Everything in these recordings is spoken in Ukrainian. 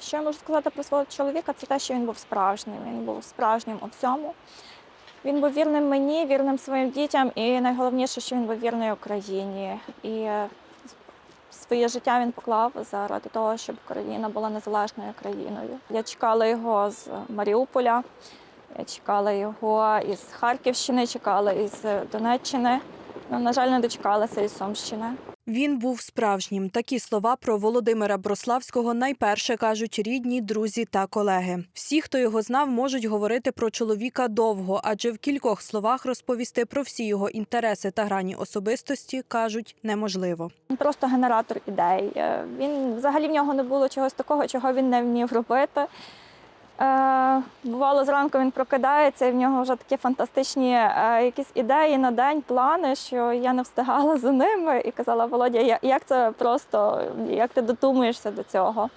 Що я можу сказати про свого чоловіка, це те, що він був справжнім. Він був справжнім у всьому. Він був вірним мені, вірним своїм дітям, і найголовніше, що він був вірний Україні. І е, своє життя він поклав заради того, щоб Україна була незалежною країною. Я чекала його з Маріуполя, я чекала його із Харківщини, чекала із Донеччини. Ну, на жаль, не дочекалася із Сумщини. Він був справжнім. Такі слова про Володимира Брославського найперше кажуть рідні, друзі та колеги. Всі, хто його знав, можуть говорити про чоловіка довго, адже в кількох словах розповісти про всі його інтереси та грані особистості кажуть неможливо. Просто генератор ідей. Е, Він взагалі в нього не було чогось такого, чого він не вмів робити. Е, бувало, зранку він прокидається, і в нього вже такі фантастичні е, якісь ідеї на день, плани, що я не встигала за ними і казала, Володя, як це просто, як ти дотумуєшся до цього?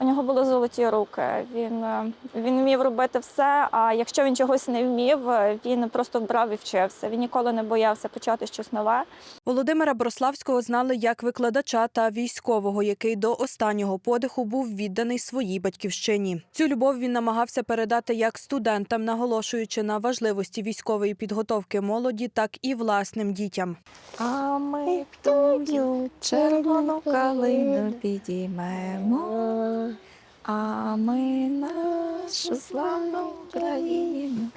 У нього були золоті руки. Він, е, він вмів робити все. А якщо він чогось не вмів, е, він просто брав і вчився. Він ніколи не боявся почати щось нове. Володимира Брославського знали як викладача та військового, який до останнього подиху був відданий своїй батьківщині. Цю любов він намагався передати як студентам, наголошуючи на важливості військової підготовки молоді, так і власним дітям. А ми тую червону калину підіймемо, а ми нашу славну Україну.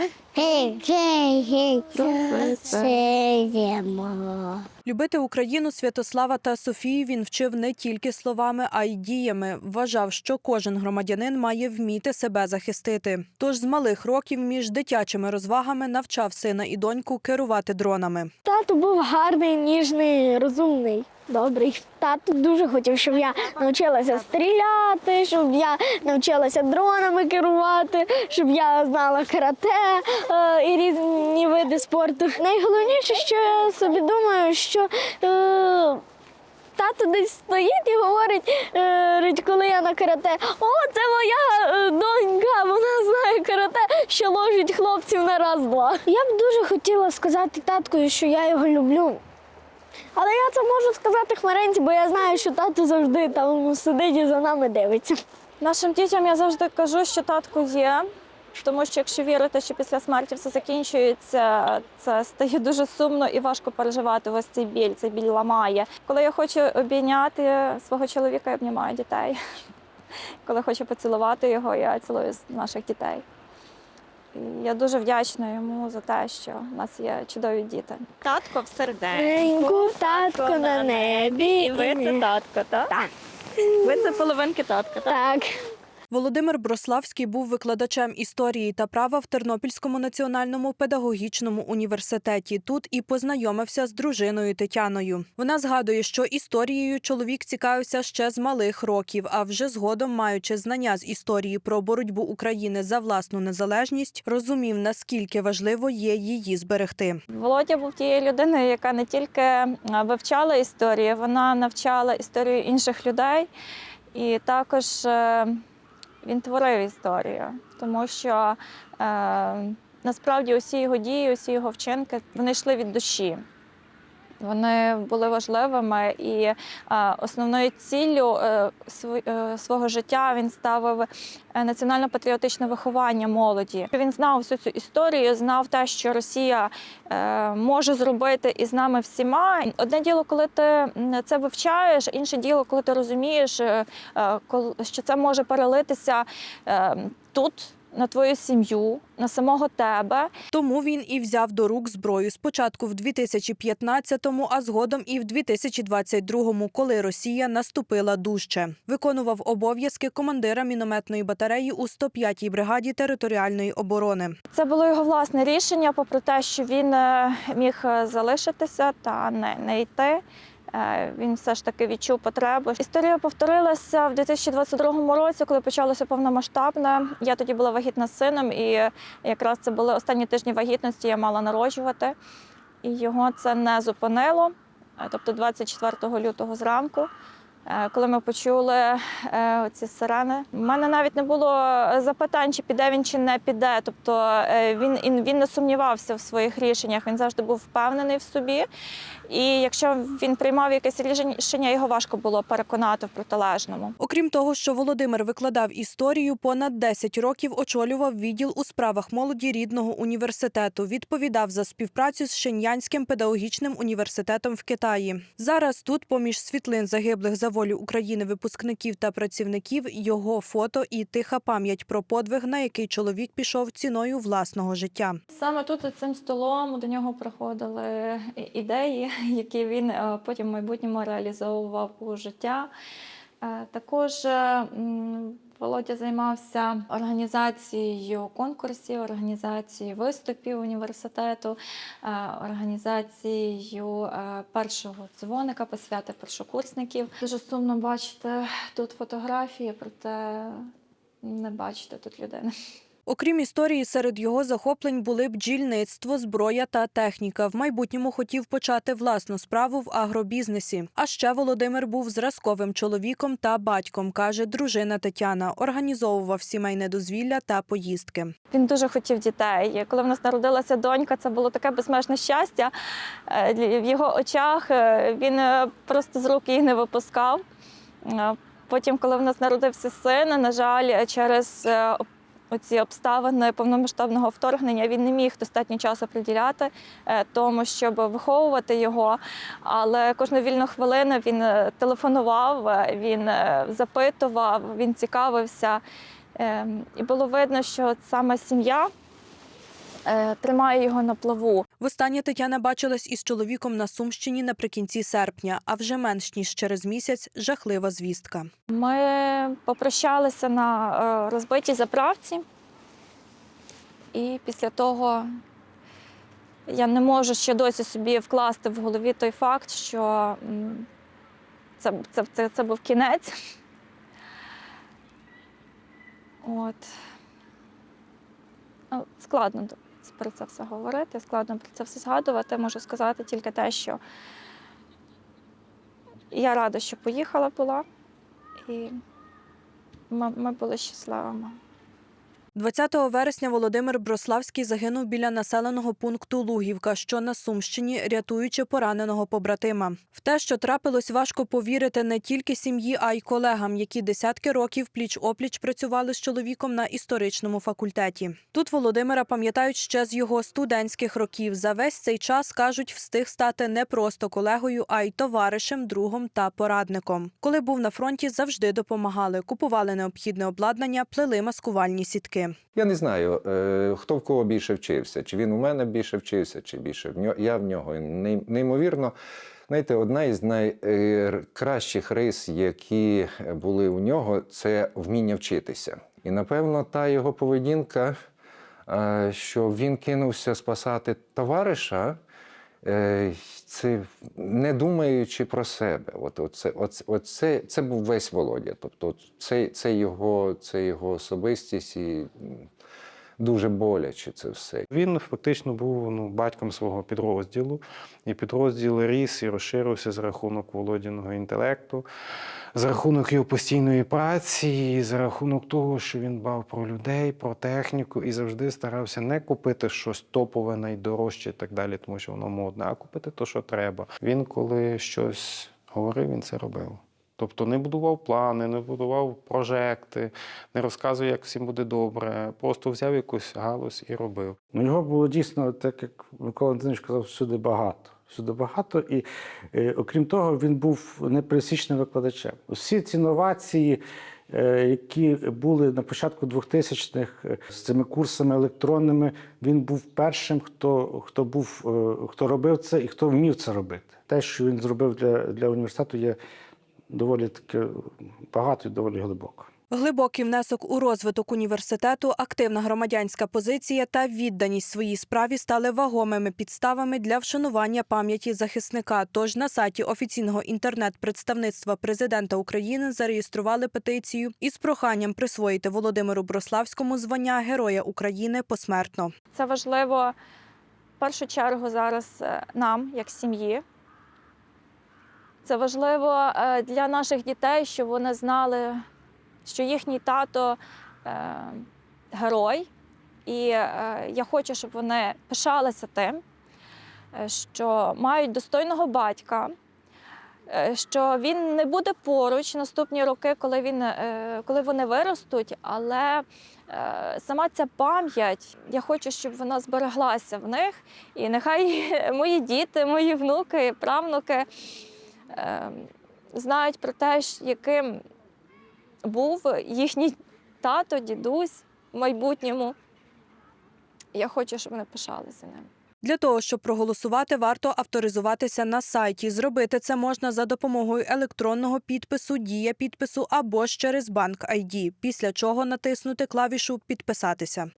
Любити Україну Святослава та Софію він вчив не тільки словами, а й діями. Вважав, що кожен громадянин має вміти себе захистити. Тож з малих років між дитячими розвагами навчав сина і доньку керувати дронами. Тато був гарний, ніжний, розумний, добрий. Тато дуже хотів, щоб я навчилася стріляти, щоб я навчилася дронами керувати, щоб я знала карате і різні види спорту. Найголовніше, що я собі думаю, що е, Тато десь стоїть і говорить, е, коли я на карате, о, це моя е, донька, вона знає карате, що ложить хлопців на раз-два. Я б дуже хотіла сказати таткові, що я його люблю. Але я це можу сказати хмаринці, бо я знаю, що тато завжди там сидить і за нами дивиться. Нашим дітям я завжди кажу, що татко є. Тому що якщо вірити, що після смерті все закінчується, це стає дуже сумно і важко переживати ось цей біль. Цей біль ламає. Коли я хочу обійняти свого чоловіка, я обнімаю дітей. Коли хочу поцілувати його, я цілую з наших дітей. І я дуже вдячна йому за те, що в нас є чудові діти. Татко в сердечку. Реньку, татко на небі. І ви це татко, так? Так. Ви це половинки татка, так? Так. Володимир Брославський був викладачем історії та права в Тернопільському національному педагогічному університеті. Тут і познайомився з дружиною Тетяною. Вона згадує, що історією чоловік цікавився ще з малих років, а вже згодом, маючи знання з історії про боротьбу України за власну незалежність, розумів наскільки важливо є її зберегти. Володя був тією людиною, яка не тільки е, вивчала історію, вона навчала історію інших людей, і також е, він творив історію, тому що е, насправді усі його дії, усі його вчинки вони йшли від душі. Вони були важливими, і е, основною ціллю е, е, свого життя він ставив національно-патріотичне виховання молоді. Він знав всю цю історію, знав те, що Росія може зробити із нами всіма. Одне діло, коли ти це вивчаєш, інше діло, коли ти розумієш, що це може перелитися е, тут. На твою сім'ю, на самого тебе, Тому він і взяв до рук зброю спочатку в 2015-му, а згодом і в 2022-му, коли Росія наступила дужче. Виконував обов'язки командира мінометної батареї у 105-й бригаді територіальної оборони. Це було його власне рішення, попри те, що він е, міг е, залишитися та не, не йти. Е, Він все ж таки відчув потребу. Історія повторилася в 2022 році, коли почалося повномасштабне. Я тоді була вагітна з сином, і якраз це були останні тижні вагітності. Я мала народжувати, і його це не зупинило. Е, Тобто, 24 лютого зранку Коли ми почули е, ці сирени, у мене навіть не було запитань, чи піде він чи не піде. Тобто е, він, він, не сумнівався в своїх рішеннях, він завжди був впевнений в собі. І якщо він приймав якесь рішення, його важко було переконати в протилежному. Окрім того, що Володимир викладав історію, понад 10 років очолював відділ у справах молоді рідного університету. Відповідав за співпрацю з Шеньянським педагогічним університетом в Китаї. Зараз тут, поміж світлин загиблих за волю України випускників та працівників, його фото і тиха пам'ять про подвиг, на який чоловік пішов ціною власного життя. Саме тут за цим столом до нього приходили ідеї, які він е, потім в майбутньому реалізовував у життя. Е, Також Володя займався організацією конкурсів, організацією виступів університету, е, організацією е, першого дзвоника посвяти першокурсників. Дуже сумно бачити тут фотографії, проте не бачити тут людини. Окрім історії, серед його захоплень були бджільництво, зброя та техніка. В майбутньому хотів почати власну справу в агробізнесі. А ще Володимир був зразковим чоловіком та батьком, каже дружина Тетяна. Організовував сімейне дозвілля та поїздки. Він дуже хотів дітей. Коли в нас народилася донька, це було таке безмежне щастя. Е, В його очах е, він е, просто з рук їх не випускав. Потім, коли в нас народився син, на жаль, через оці обставини повномасштабного вторгнення він не міг достатньо часу приділяти е, тому, щоб виховувати його. Але кожну вільну хвилину він е, телефонував, е, він запитував, він цікавився. Ем, І було видно, що саме сім'я тримає його на плаву. Востаннє Тетяна бачилась із чоловіком на Сумщині наприкінці серпня, а вже менш ніж через місяць жахлива звістка. Ми попрощалися на е, розбитій заправці, і після того я не можу ще досі собі вкласти в голові той факт, що це, це, це, це був кінець. От. Ну, Складно про це все говорити, складно про це все згадувати. Можу сказати тільки те, що я рада, що поїхала була, і ми, були щасливими. 20 вересня Володимир Брославський загинув біля населеного пункту Лугівка, що на Сумщині, рятуючи пораненого побратима. В те, що трапилось, важко повірити не тільки сім'ї, а й колегам, які десятки років пліч-опліч працювали з чоловіком на історичному факультеті. Тут Володимира пам'ятають ще з його студентських років. За весь цей час кажуть, встиг стати не просто колегою, а й товаришем, другом та порадником. Коли був на фронті, завжди допомагали, купували необхідне обладнання, плели маскувальні сітки. Я не знаю, е, хто в кого більше вчився, чи він у мене більше вчився, чи більше в нього. Я в нього. Неймовірно, знаєте, одна із найкращих рис, які були у нього, це вміння вчитися. І напевно, та його поведінка, е, що він кинувся спасати товариша. Е, Це не думаючи про себе. От, оце, оце, оце, це був весь Володя. Тобто, це, це, його, це його особистість і дуже боляче це все. Він фактично був ну, батьком свого підрозділу, і підрозділ ріс і розширився за рахунок володіного інтелекту, за рахунок його постійної праці, і за рахунок того, що він дбав про людей, про техніку і завжди старався не купити щось топове, найдорожче і так далі, тому що воно модне, а купити те, що треба. Він, коли щось говорив, він це робив. Тобто не будував плани, не будував прожекти, не розказував, як всім буде добре. Просто взяв якусь галузь і робив. Ну, його було дійсно, так як Микола Антонович казав, всюди багато. Всюди багато, і е, окрім того, він був непересічним викладачем. Усі ці новації, е, які були на початку 2000-х е, з цими курсами електронними, він був першим, хто, хто був, е, хто робив це і хто вмів це робити. Те, що він зробив для, для університету, є доволі таке багато і доволі глибоко. Глибокий внесок у розвиток університету, активна громадянська позиція та відданість своїй справі стали вагомими підставами для вшанування пам'яті захисника. Тож на сайті офіційного інтернет-представництва президента України зареєстрували петицію із проханням присвоїти Володимиру Брославському звання Героя України посмертно. Це важливо в першу чергу зараз е, нам, як сім'ї, Це важливо е, для наших дітей, щоб вони знали, що їхній тато е, герой. І е, я хочу, щоб вони пишалися тим, що мають достойного батька, що він не буде поруч наступні роки, коли, він, коли вони виростуть, але сама ця пам'ять, я хочу, щоб вона збереглася в них. І нехай мої діти, мої внуки, правнуки знають про те, яким був їхній тато, дідусь в майбутньому. Я хочу, щоб вони пишалися ним. Для того, щоб проголосувати, варто авторизуватися на сайті. Зробити це можна за допомогою електронного підпису, дія підпису або ж через банк ID, після чого натиснути клавішу Підписатися.